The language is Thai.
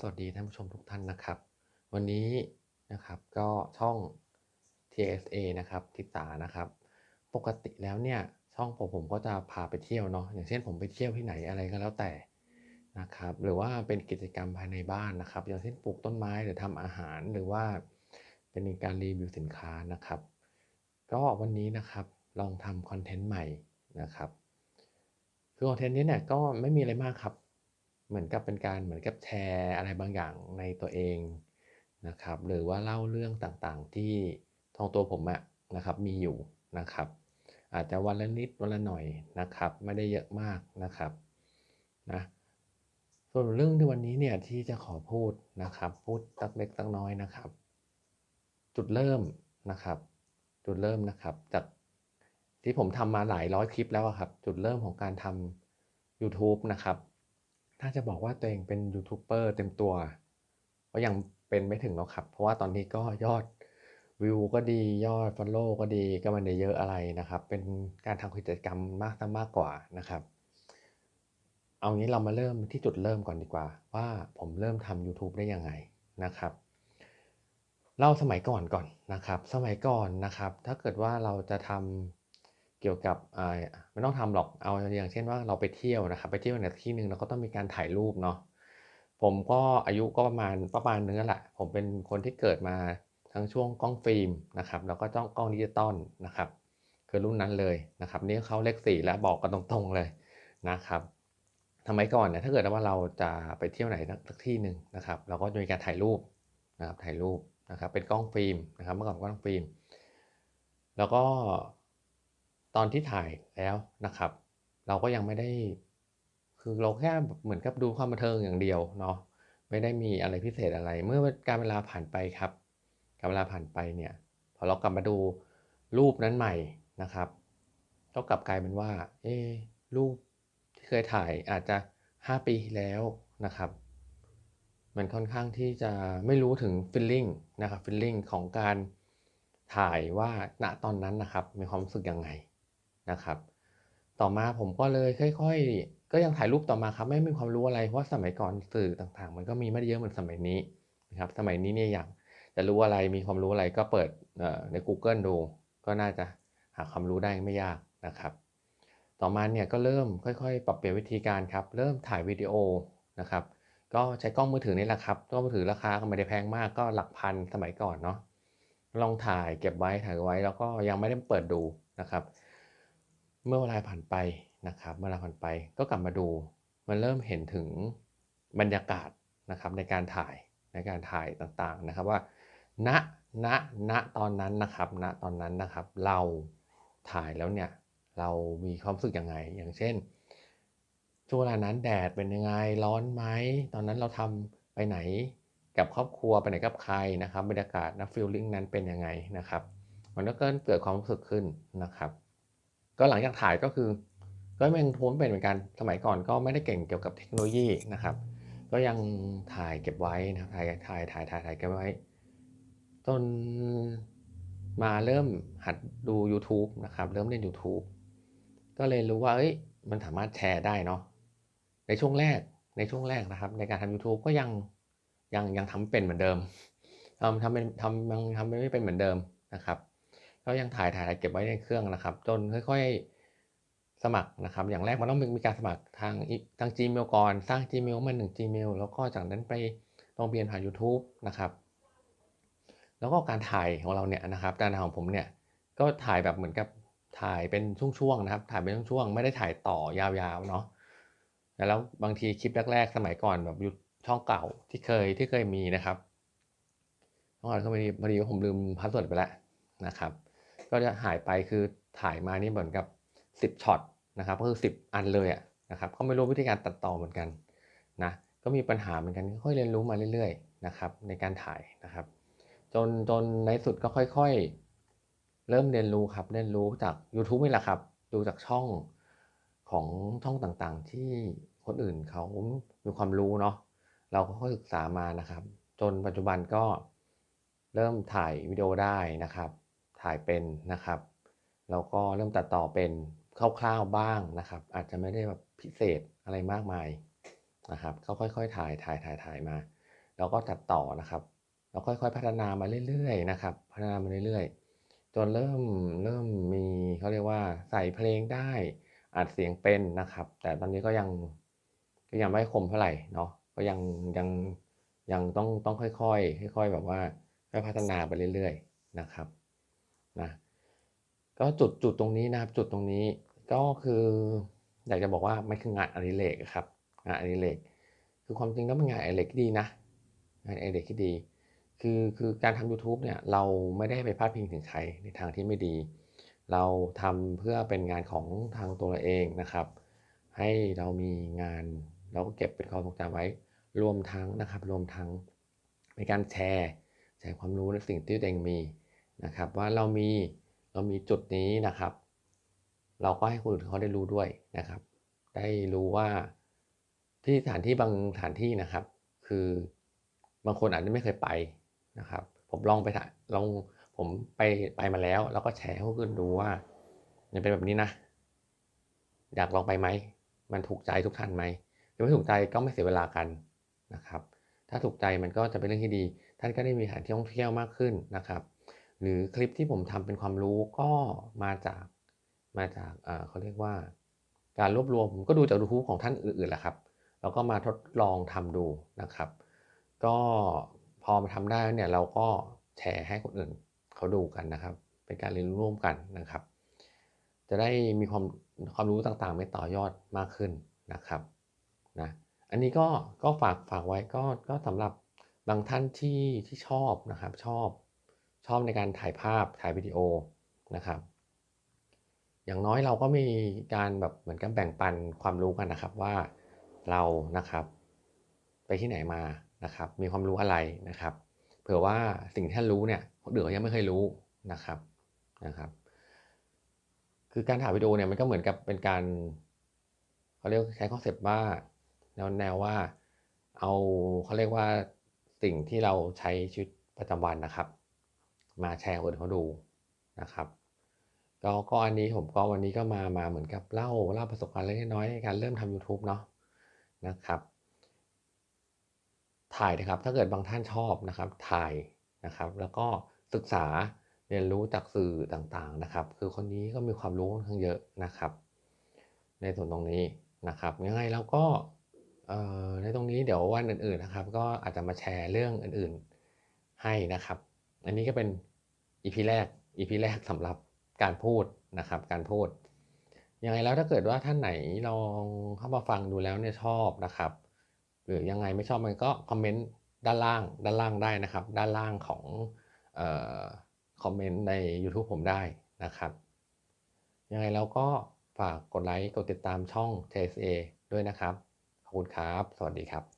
สวัสดีท่านผู้ชมทุกท่านนะครับ วันนี้นะครับก็ช่อง TSA นะครับทิสานะครับ ปกติแล้วเนี่ยช่องผมผมก็จะพาไปเที่ยวเนาะอย่างเช่นผมไปเที่ยวที่ไหนอะไรก็แล้วแต่นะครับ หรือว่าเป็นกิจกรรมภายในบ้านนะครับ อย่างเช่นปลูกต้นไม้หรือทำอาหารหรือว่าเป็นการรีวิวสินค้านะครับ ก็วันนี้นะครับลองทำคอนเทนต์ใหม่นะครับคือคอนเทนต์นี้เนี่ยก็ไม่มีอะไรมากครับ เหมือนกับเป็นการเหมือนกับแชร์อะไรบางอย่างในตัวเองนะครับ หรือว่าเล่าเรื่องต่างๆที่ทองตัวผมอะนะครับมีอยู่นะครับ อาจจะวันละนิดวันละหน่อยนะครับ ไม่ได้เยอะมากนะครับนะส่วนเรื่องที่วันนี้เนี่ยที่จะขอพูดนะครับ พูดตักเล็กตักน้อยนะครับ จุดเริ่มนะครับ จุดเริ่มนะครับจากที่ผมทำมาหลายร้อยคลิปแล้วครับ จุดเริ่มของการทำ YouTube นะครับ ถ้าจะบอกว่าตัวเองเป็นยูทูบเบอร์เต็มตัว ก็ยังเป็นไม่ถึงหรอกครับ เพราะว่าตอนนี้ก็ยอดวิวก็ดียอดฟอลโล่ก็ดีก็มันได้เยอะอะไรนะครับ เป็นการทำกิจกรรมมากซะมากกว่านะครับ เอางี้เรามาเริ่มที่จุดเริ่มก่อนดีกว่า ว่าผมเริ่มทำ YouTube ได้ยังไงนะครับเล่าสมัยก่อนก่อนนะครับ สมัยก่อนนะครับ ถ้าเกิดว่าเราจะทำ เกี่ยวกับไม่ต้องทำหรอกเอาอย่างเช่นว่าเราไปเที่ยวนะครับไปเที่ยวในที่หนึ่งเราก็ต้องมีการถ่ายรูปเนาะผมก็อายุก็ประมาณประมาณนึงแหละผมเป็นคนที่เกิดมาทั้งช่วงกล้องฟิล์มนะครับแล้วก็จ้องกล้องดิจิตอลนะครับคือรุ่นนั้นเลยนะครับนี่เขาเลขสี่แล้วบอกกันตรงๆเลยนะครับทำไมก่อนเนี่ยถ้าเกิดว่าเราจะไปเที่ยวไหนสักที่หนึ่งนะครับ เราก็จะมีการถ่ายรูปนะครับถ่ายรูปนะครับเป็นกล้องฟิล์มนะครับเมื่อก่อนกล้องฟิล์มแล้วก็ ตอนที่ถ่ายแล้วนะครับ เราก็ยังไม่ได้ คือเราแค่เหมือนกับดูความบันเทิงอย่างเดียวเนาะไม่ได้มีอะไรพิเศษอะไร เมื่อการเวลาผ่านไปครับ การเวลาผ่านไปเนี่ยพอเรากลับมาดูรูปนั้นใหม่นะครับก็กลับกลายเป็นว่า เอ๊รูปที่เคยถ่ายอาจจะ 5 ปีที่แล้วนะครับ มันค่อนข้างที่จะไม่รู้ถึงฟิลลิ่งนะครับฟิลลิ่งของการถ่ายว่าณตอนนั้นนะครับ มีความรู้สึกยังไง นะครับ ต่อมาผมก็เลยค่อยๆ ก็ยังถ่ายรูปต่อมาครับ ไม่มีความรู้อะไรเพราะสมัยก่อนสื่อต่างๆ มันก็มีไม่ได้เยอะเหมือนสมัยนี้นะครับ สมัยนี้เนี่ยอย่างจะรู้อะไรมีความรู้อะไรก็เปิดใน Google ดู ก็น่าจะหาความรู้ได้ไม่ยากนะครับ ต่อมาเนี่ยก็เริ่มค่อยๆ ปรับเปลี่ยนวิธีการครับ เริ่มถ่ายวิดีโอนะครับ ก็ใช้กล้องมือถือนี่แหละครับกล้องมือถือราคาก็ไม่ได้แพงมากก็หลักพันสมัยก่อนเนาะลองถ่ายเก็บไว้ถ่ายไว้แล้วก็ยังไม่ได้เปิดดูนะครับ เมื่อเวลาผ่านไปนะครับเมื่อเวลาผ่านไปก็กลับมาดูมันเริ่มเห็นถึงบรรยากาศนะครับในการถ่ายในการถ่ายต่างๆนะครับว่า ณณณตอนนั้นนะครับ ณตอนนั้นนะครับ เราถ่ายแล้วเนี่ยเรามีความรู้สึกยังไง อย่างเช่นช่วงเวลานั้นแดดเป็นยังไงร้อนไหมตอนนั้นเราทำไปไหนกับครอบครัวไปไหนกับใครนะครับบรรยากาศนะฟีลลิ่งนั้นเป็นยังไงนะครับ มันก็เกิดความรู้สึกขึ้นนะครับ ก็หลังจากถ่ายก็คือ ก็ยังทนเป็นเหมือนกันสมัยก่อนก็ไม่ได้เก่งเกี่ยวกับเทคโนโลยีนะครับ ก็ยังถ่ายเก็บไว้นะครับถ่ายถ่ายถ่ายถ่ายถ่ายเก็บไว้จนมาเริ่มหัดดู YouTube นะครับ เริ่มเล่น YouTube ก็เลยรู้ว่าเอ้ยมันสามารถแชร์ได้เนาะในช่วงแรกในช่วงแรกนะครับ ในการทำ YouTube ก็ยังยังยังทำเป็นเหมือนเดิมทำทำเป็นทำยังทำไม่เป็นเหมือนเดิมนะครับ ก็ยังถ่ายถ่ายเก็บไว้ในเครื่องนะครับ จนค่อย ๆสมัครนะครับ อย่างแรกมันต้องมีการสมัครทางทาง Gmail ก่อนสร้าง Gmail มา1 Gmail แล้วก็จากนั้นไปลงทะเบียนผ่าน YouTube นะครับ แล้วก็การถ่ายของเราเนี่ยนะครับการถ่ายของผมเนี่ยก็ถ่ายแบบเหมือนกับถ่ายเป็นช่วงๆนะครับ ถ่ายเป็นช่วงๆไม่ได้ถ่ายต่อยาวๆเนาะแล้วบางทีคลิปแรกๆ สมัยก่อนแบบยุช่องเก่าที่เคยที่เคยมีนะครับเมื่อก่อนก็พอดีพอดีผมลืมพาสเวิร์ดไปแล้วนะครับ ก็จะหายไปคือถ่ายมานี่เหมือนกับ 10ช็อตนะครับก็คือ 10 อันเลยอะนะครับก็ไม่รู้วิธีการตัดต่อเหมือนกันนะก็มีปัญหาเหมือนกันค่อยเรียนรู้มาเรื่อยๆนะครับในการถ่ายนะครับจนจนในสุดก็ค่อยๆ เริ่มเรียนรู้ครับเรียนรู้จาก YouTube นี่แหละครับ ดูจากช่องของช่องต่างๆ ที่คนอื่นเขามีความรู้เนาะเราก็ค่อยศึกษามานะครับ จนปัจจุบันก็เริ่มถ่ายวิดีโอได้นะครับ ถ่ายเป็นนะครับ แล้วก็เริ่มตัดต่อเป็นคร่าวๆบ้างนะครับ อาจจะไม่ได้แบบพิเศษอะไรมากมายนะครับก็ค่อยๆ ถ่ายถ่ายถ่ายถ่ายมาเราก็ตัดต่อนะครับเราค่อยๆ พัฒนามาเรื่อยๆนะครับ พัฒนามาเรื่อยๆ จนเริ่มเริ่มมีเขาเรียกว่าใส่เพลงได้อัดเสียงเป็นนะครับ แต่ตอนนี้ก็ยังก็ยังไม่คมเท่าไหร่เนาะก็ยังยังยังต้องต้องค่อยๆ ค่อย ๆ แบบว่าค่อยพัฒนาไปเรื่อยๆนะครับ นะก็จุดจุดตรงนี้นะครับจุดตรงนี้ก็คืออยากจะบอกว่ามันคืองานอดิเรกครับงานอดิเรกคือความจริงแล้วเป็นงานอดิเรกที่ดีนะงานอดิเรกที่ดี คือคือการทำ YouTube เนี่ยเราไม่ได้ไปพาดพิงถึงใครในทางที่ไม่ดี เราทำเพื่อเป็นงานของทางตัวเราเองนะครับ ให้เรามีงานเราก็เก็บเป็นความทรงจำไว้ รวมทั้งนะครับรวมทั้งในการแชร์แชร์ความรู้ในสิ่งที่ตัวเองมี นะครับว่าเรามีเรามีจุดนี้นะครับ เราก็ให้คนอื่นเขาได้รู้ด้วยนะครับ ได้รู้ว่าที่สถานที่บางสถานที่นะครับ คือบางคนอาจจะไม่เคยไปนะครับ ผมลองไปลองผมไปไปมาแล้ว แล้วก็แชร์ให้คนอื่นดูว่ามันเป็นแบบนี้นะ อยากลองไปไหมมันถูกใจทุกท่านไหมถ้าไม่ถูกใจก็ไม่เสียเวลากันนะครับ ถ้าถูกใจมันก็จะเป็นเรื่องที่ดี ท่านก็ได้มีสถานที่ท่องเที่ยวมากขึ้นนะครับ หรือคลิปที่ผมทำเป็นความรู้ก็มาจากมาจากเขาเรียกว่า การรวบรวมผมก็ดูจากดูทูของท่านอื่นๆแหละครับแล้วก็มาทดลองทำดูนะครับ ก็พอมาทำได้เนี่ยเราก็แชร์ให้คนอื่นเขาดูกันนะครับ เป็นการเรียนรู้ร่วมกันนะครับ จะได้มีความความรู้ต่างๆไม่ต่อยอดมากขึ้นนะครับนะอันนี้ก็ก็ฝากฝากไว้ก็ก็สำหรับบางท่านที่ที่ชอบนะครับชอบ ชอบในการถ่ายภาพถ่ายวิดีโอนะครับ อย่างน้อยเราก็มีการแบบเหมือนกับแบ่งปันความรู้กันนะครับว่าเรานะครับไปที่ไหนมานะครับ มีความรู้อะไรนะครับ เผื่อว่าสิ่งที่ท่านรู้เนี่ยคนอื่นยังไม่เคยรู้นะครับนะครับ คือการถ่ายวิดีโอเนี่ยมันก็เหมือนกับเป็นการเขาเรียกใช้คอนเซปต์ว่าแนวแนวว่าเอาเขาเรียกว่าสิ่งที่เราใช้ชีวิตประจำวันนะครับ มาแชร์คนเขาดูนะครับก็ก็อันนี้ผมก็วันนี้ก็มามาเหมือนกับเล่าเล่าประสบการณ์เล็กน้อยในการเริ่มทำ YouTube เนาะนะครับ ถ่ายนะครับถ้าเกิดบางท่านชอบนะครับถ่ายนะครับ แล้วก็ศึกษาเรียนรู้จากสื่อต่างๆนะครับ คือคนนี้ก็มีความรู้ค่อนข้างเยอะนะครับ ในส่วนตรงนี้นะครับยังไงเราก็ในตรงนี้เดี๋ยววันอื่นๆนะครับ ก็อาจจะมาแชร์เรื่องอื่นๆให้นะครับ อันนี้ก็เป็น EP แรก EP แรกสำหรับการพูดนะครับ การพูดยังไงแล้วถ้าเกิดว่าท่านไหนลองเข้ามาฟังดูแล้วเนี่ยชอบนะครับ หรือยังไงไม่ชอบมันก็คอมเมนต์ด้านล่างด้านล่างได้นะครับ ด้านล่างของออคอมเมนต์ใน YouTube ผมได้นะครับ ยังไงแล้วก็ฝากกดไลค์กดติดตามช่อง TSA ด้วยนะครับ ขอบคุณครับ สวัสดีครับ